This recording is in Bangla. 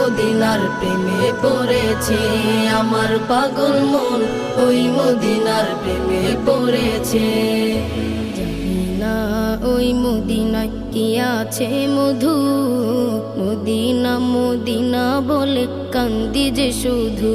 মদিনার প্রেমে পড়েছে। আমার পাগল মন ওই মদিনার প্রেমে পড়েছে। না ওই মদিনায় কি আছে মধু। মদিনা মদিনা বলে কান্দি যে শুধু।